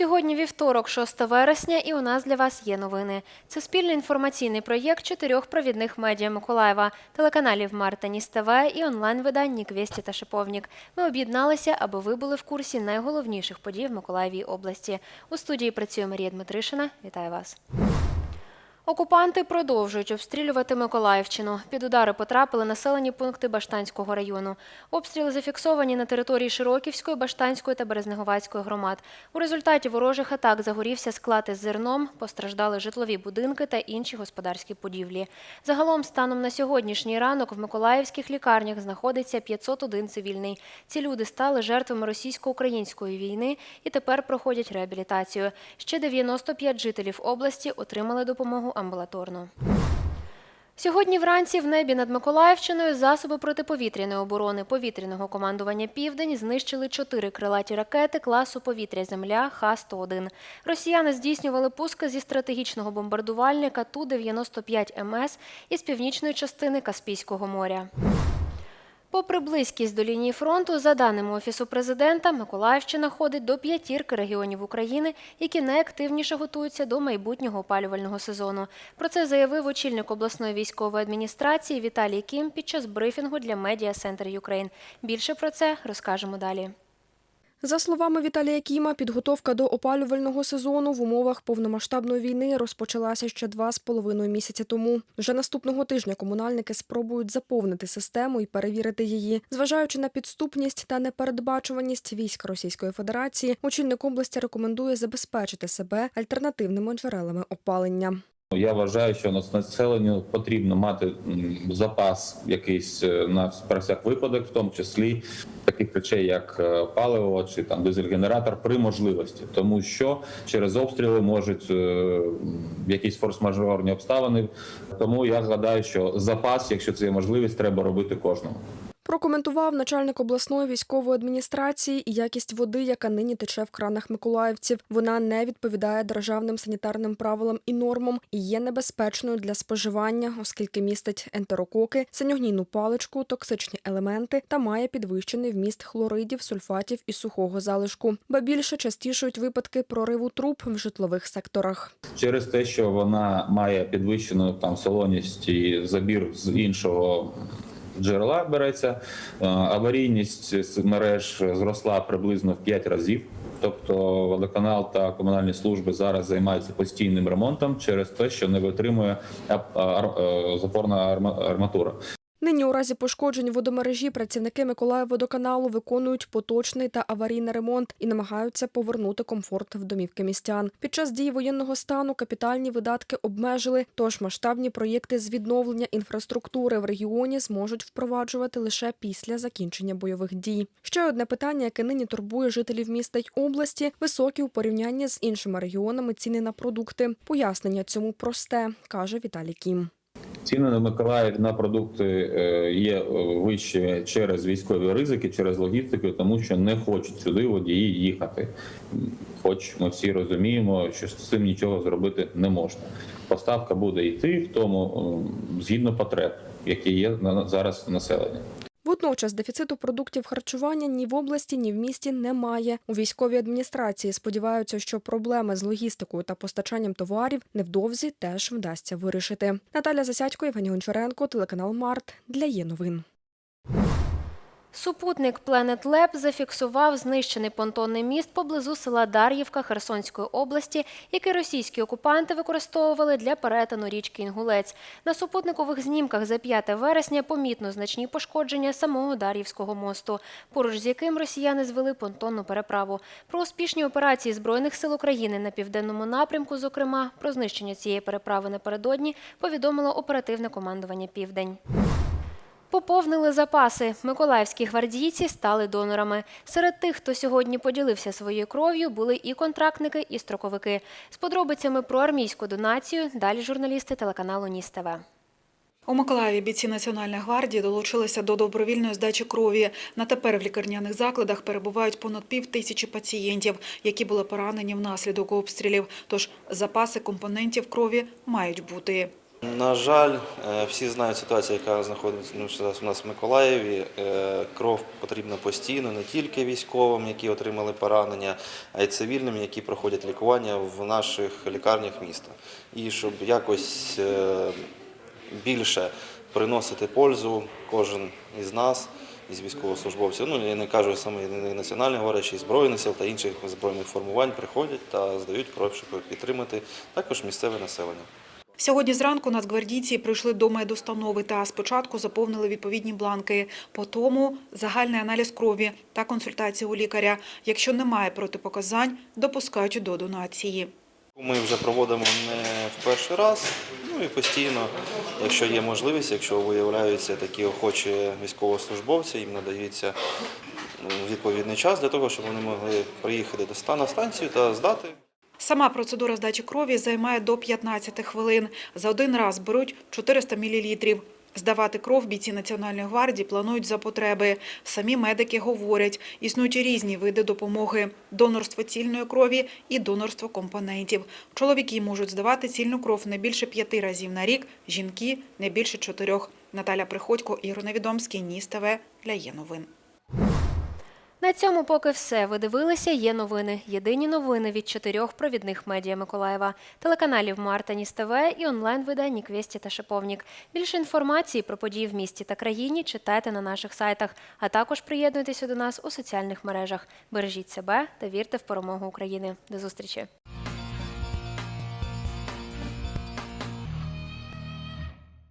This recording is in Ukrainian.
Сьогодні вівторок, 6 вересня, і у нас для вас є новини. Це спільний інформаційний проєкт чотирьох провідних медіа Миколаєва, телеканалів Марта ТВ і онлайн-видань Ніквєсті та Шиповнік. Ми об'єдналися, аби ви були в курсі найголовніших подій в Миколаєвій області. У студії працює Марія Дмитришина. Вітаю вас. Окупанти продовжують обстрілювати Миколаївщину. Під удари потрапили населені пункти Баштанського району. Обстріли зафіксовані на території Широківської, Баштанської та Березнеговацької громад. У результаті ворожих атак загорівся склад із зерном, постраждали житлові будинки та інші господарські будівлі. Загалом, станом на сьогоднішній ранок в миколаївських лікарнях знаходиться 501 цивільний. Ці люди стали жертвами російсько-української війни і тепер проходять реабілітацію. Ще 95 жителів області отримали допомогу амбулаторно. Сьогодні вранці в небі над Миколаївщиною засоби протиповітряної оборони повітряного командування Південь знищили чотири крилаті ракети класу повітря-Земля Х-101. Росіяни здійснювали пуски зі стратегічного бомбардувальника Ту-95 МС із північної частини Каспійського моря. Попри близькість до лінії фронту, за даними Офісу президента, Миколаївщина ходить до п'ятірки регіонів України, які найактивніше готуються до майбутнього опалювального сезону. Про це заявив очільник обласної військової адміністрації Віталій Кім під час брифінгу для медіа Center Ukraine. Більше про це розкажемо далі. За словами Віталія Кіма, підготовка до опалювального сезону в умовах повномасштабної війни розпочалася ще два з половиною місяці тому. Вже наступного тижня комунальники спробують заповнити систему і перевірити її. Зважаючи на підступність та непередбачуваність військ Російської Федерації, очільник області рекомендує забезпечити себе альтернативними джерелами опалення. Я вважаю, що нас- населенню потрібно мати запас якийсь е, на всяк випадок, в тому числі таких речей, як е, паливо чи там дизель-генератор при можливості, тому що через обстріли можуть е, якісь форс-мажорні обставини. Тому я гадаю, що запас, якщо це є можливість, треба робити кожному. Прокоментував начальник обласної військової адміністрації і якість води, яка нині тече в кранах миколаївців. Вона не відповідає державним санітарним правилам і нормам і є небезпечною для споживання, оскільки містить ентерококи, синьогнійну паличку, токсичні елементи та має підвищений вміст хлоридів, сульфатів і сухого залишку. Ба більше частішують випадки прориву труб в житлових секторах. через те, що вона має підвищену там солоність і забір з іншого. Джерела береться Е, аварійність мереж зросла приблизно в 5 разів. Тобто водоканал та комунальні служби зараз займаються постійним ремонтом через те, що не витримує е, запорна арма- арматура. Нині у разі пошкоджень водомережі працівники Миколаївводоканалу виконують поточний та аварійний ремонт і намагаються повернути комфорт в домівки містян. Під час дії воєнного стану капітальні видатки обмежили, тож масштабні проєкти з відновлення інфраструктури в регіоні зможуть впроваджувати лише після закінчення бойових дій. Ще одне питання, яке нині турбує жителів міста й області, високі у порівнянні з іншими регіонами ціни на продукти. Пояснення цьому просте, каже Віталій Кім. Ціни на Миколаїв на продукти е, є вище вищі через військові ризики, через логістику, тому що не хочуть сюди водії їхати. Хоч ми всі розуміємо, що з цим нічого зробити не можна. Поставка буде йти в тому згідно потреб, які є зараз населення. Водночас дефіциту продуктів харчування ні в області, ні в місті немає. У військовій адміністрації сподіваються, що проблеми з логістикою та постачанням товарів невдовзі теж вдасться вирішити. Наталя Засядько, Євгеній Гончаренко, телеканал Март для є новин. Супутник Planet Lab зафіксував знищений понтонний міст поблизу села Дар'ївка Херсонської області, який російські окупанти використовували для перетину річки Інгулець. На супутникових знімках за 5 вересня помітно значні пошкодження самого Дар'ївського мосту, поруч з яким росіяни звели понтонну переправу. Про успішні операції збройних сил України на південному напрямку, зокрема про знищення цієї переправи напередодні, повідомило оперативне командування Південь. Поповнили запаси. Миколаївські гвардійці стали донорами. Серед тих, хто сьогодні поділився своєю кров'ю, були і контрактники, і строковики. З подробицями про армійську донацію далі журналісти телеканалу Ніс ТВ. У Миколаєві бійці Національної гвардії долучилися до добровільної здачі крові. На тепер в лікарняних закладах перебувають понад пів тисячі пацієнтів, які були поранені внаслідок обстрілів. Тож запаси компонентів крові мають бути. На жаль, е, всі знають ситуацію, яка знаходиться ну, зараз у нас в Миколаєві. Е, Кров потрібна постійно не тільки військовим, які отримали поранення, а й цивільним, які проходять лікування в наших лікарнях міста. І щоб якось е, більше приносити пользу кожен із нас, із військовослужбовців. Ну я не кажу саме не національної гвардії, чи збройних сил та інших збройних формувань приходять та здають кров, щоб підтримати також місцеве населення. Сьогодні зранку нацгвардійці прийшли до медустанови та спочатку заповнили відповідні бланки. По тому загальний аналіз крові та консультація у лікаря. Якщо немає протипоказань, допускають до донації. Ми вже проводимо не в перший раз, ну і постійно, якщо є можливість, якщо виявляються такі охочі військовослужбовці, їм надається ну, відповідний час для того, щоб вони могли приїхати до ста- на станцію та здати. Сама процедура здачі крові займає до 15 хвилин. За один раз беруть 400 мл. Здавати кров бійці Національної гвардії планують за потреби. Самі медики говорять, існують різні види допомоги – донорство цільної крові і донорство компонентів. Чоловіки можуть здавати цільну кров не більше п'яти разів на рік, жінки – не більше чотирьох. Наталя Приходько, Ігор Невідомський, Ніс ТВ для Є новин. На цьому поки все. Ви дивилися є новини. Єдині новини від чотирьох провідних медіа Миколаєва, телеканалів Марта ТВ і онлайн-видань Квесті та Шиповнік. Більше інформації про події в місті та країні читайте на наших сайтах, а також приєднуйтеся до нас у соціальних мережах. Бережіть себе та вірте в перемогу України. До зустрічі!